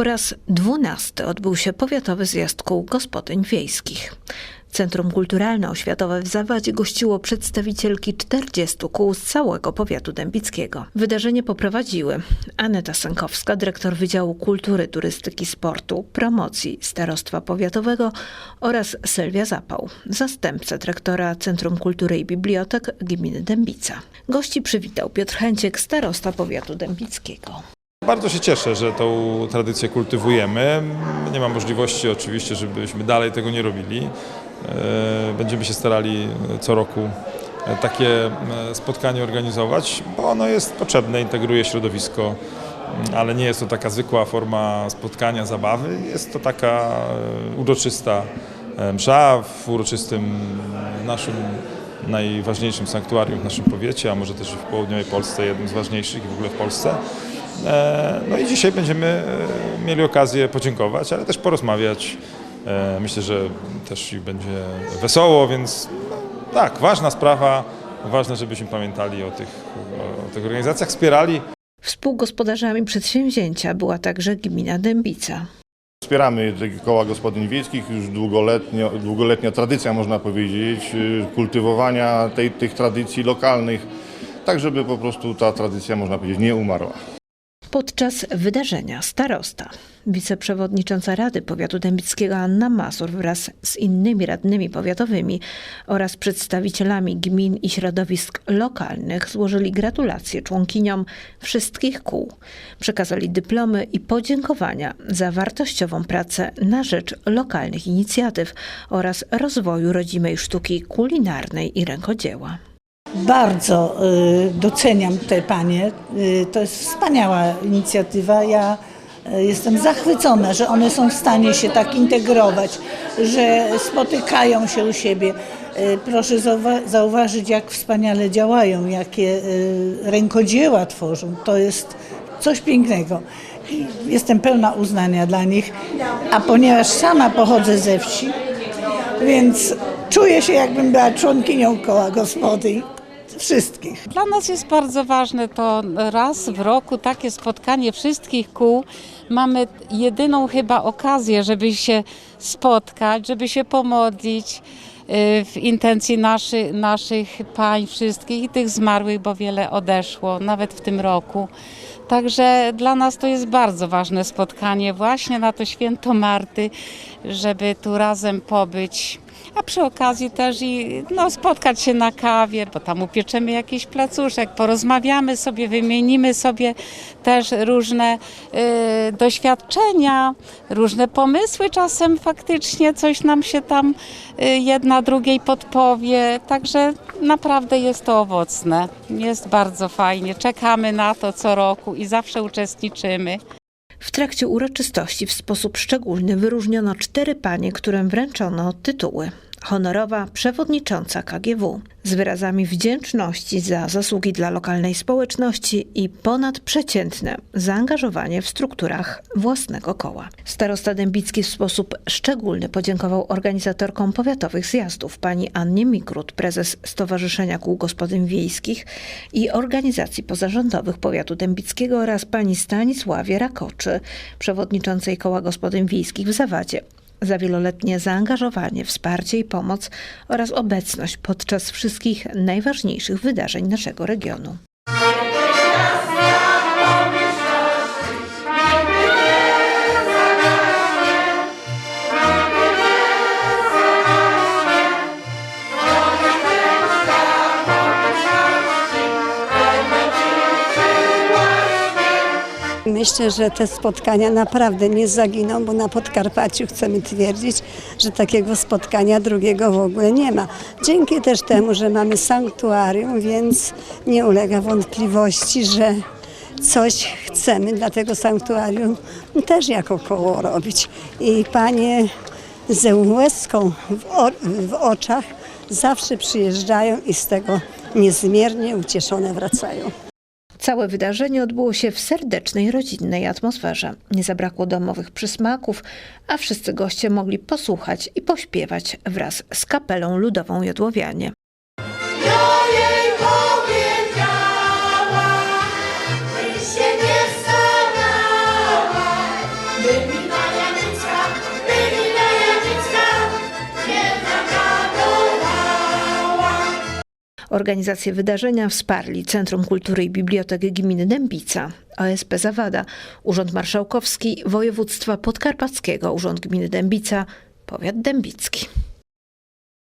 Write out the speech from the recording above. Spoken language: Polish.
Po raz dwunasty odbył się powiatowy zjazd kół gospodyń wiejskich. Centrum Kulturalno-Oświatowe w Zawadzie gościło przedstawicielki 40 kół z całego powiatu dębickiego. Wydarzenie poprowadziły Aneta Sękowska, dyrektor Wydziału Kultury, Turystyki, Sportu, Promocji Starostwa Powiatowego oraz Sylwia Zapał, zastępca dyrektora Centrum Kultury i Bibliotek Gminy Dębica. Gości przywitał Piotr Chęciek, starosta powiatu dębickiego. Bardzo się cieszę, że tą tradycję kultywujemy. Nie ma możliwości oczywiście, żebyśmy dalej tego nie robili. E, Będziemy się starali co roku e, takie e, spotkanie organizować, bo ono jest potrzebne, integruje środowisko, m, ale nie jest to taka zwykła forma spotkania, zabawy. Jest to taka uroczysta msza w uroczystym naszym najważniejszym sanktuarium w naszym powiecie, a może też w południowej Polsce, jednym z ważniejszych i w ogóle w Polsce. E, No i dzisiaj będziemy e, mieli okazję podziękować, ale też porozmawiać. E, Myślę, że też i będzie wesoło, więc no, tak, ważna sprawa. Ważne, żebyśmy pamiętali o tych, o tych organizacjach, wspierali. Współgospodarzami przedsięwzięcia była także gmina Dębica. Wspieramy koła gospodyń wiejskich, już długoletnio, długoletnia tradycja można powiedzieć, y, kultywowania tej, tych tradycji lokalnych, tak żeby po prostu ta tradycja można powiedzieć nie umarła. Podczas wydarzenia starosta, wiceprzewodnicząca Rady Powiatu Dębickiego Anna Mazur wraz z innymi radnymi powiatowymi oraz przedstawicielami gmin i środowisk lokalnych złożyli gratulacje członkiniom wszystkich kół. Przekazali dyplomy i podziękowania za wartościową pracę na rzecz lokalnych inicjatyw oraz rozwoju rodzimej sztuki kulinarnej i rękodzieła. Bardzo y, doceniam te panie. Y, To jest wspaniała inicjatywa. Ja y, jestem zachwycona, że one są w stanie się tak integrować, że spotykają się u siebie. Proszę zauwa- zauważyć, jak wspaniale działają, jakie rękodzieła tworzą. To jest coś pięknego. Jestem pełna uznania dla nich. A ponieważ sama pochodzę ze wsi, więc czuję się, jakbym była członkinią koła gospodyń. Wszystkich. Dla nas jest bardzo ważne to raz w roku takie spotkanie wszystkich kół. Mamy jedyną chyba okazję, żeby się spotkać, żeby się pomodlić y, w intencji naszy, naszych pań wszystkich i tych zmarłych, bo wiele odeszło, nawet w tym roku. Także dla nas to jest bardzo ważne spotkanie właśnie na to święto Marty, żeby tu razem pobyć. A przy okazji też i no, spotkać się na kawie, bo tam upieczemy jakiś placuszek, porozmawiamy sobie, wymienimy sobie też różne y, doświadczenia, różne pomysły. Czasem faktycznie coś nam się tam y, jedna drugiej podpowie. Także naprawdę jest to owocne. Jest bardzo fajnie. Czekamy na to co roku i zawsze uczestniczymy. W trakcie uroczystości w sposób szczególny wyróżniono cztery panie, którym wręczono tytuły. Honorowa przewodnicząca KGW z wyrazami wdzięczności za zasługi dla lokalnej społeczności i ponadprzeciętne zaangażowanie w strukturach własnego koła. Starosta Dębicki w sposób szczególny podziękował organizatorkom powiatowych zjazdów pani Annie Mikrut, prezes Stowarzyszenia Kół Gospodyń Wiejskich i organizacji pozarządowych powiatu dębickiego oraz pani Stanisławie Rakoczy, przewodniczącej Koła Gospodyń Wiejskich w Zawadzie za wieloletnie zaangażowanie, wsparcie i pomoc oraz obecność podczas wszystkich najważniejszych wydarzeń naszego regionu. Myślę, że te spotkania naprawdę nie zaginą, bo na Podkarpaciu chcemy twierdzić, że takiego spotkania drugiego w ogóle nie ma. Dzięki też temu, że mamy sanktuarium, więc nie ulega wątpliwości, że coś chcemy dla tego sanktuarium też jako koło robić. I panie ze łezką w, o, w oczach zawsze przyjeżdżają i z tego niezmiernie ucieszone wracają. Całe wydarzenie odbyło się w serdecznej, rodzinnej atmosferze. Nie zabrakło domowych przysmaków, a wszyscy goście mogli posłuchać i pośpiewać wraz z kapelą ludową Jodłowianie. Organizację wydarzenia wsparli Centrum Kultury i Biblioteki Gminy Dębica, OSP Zawada, Urząd Marszałkowski Województwa Podkarpackiego, Urząd Gminy Dębica, Powiat Dębicki.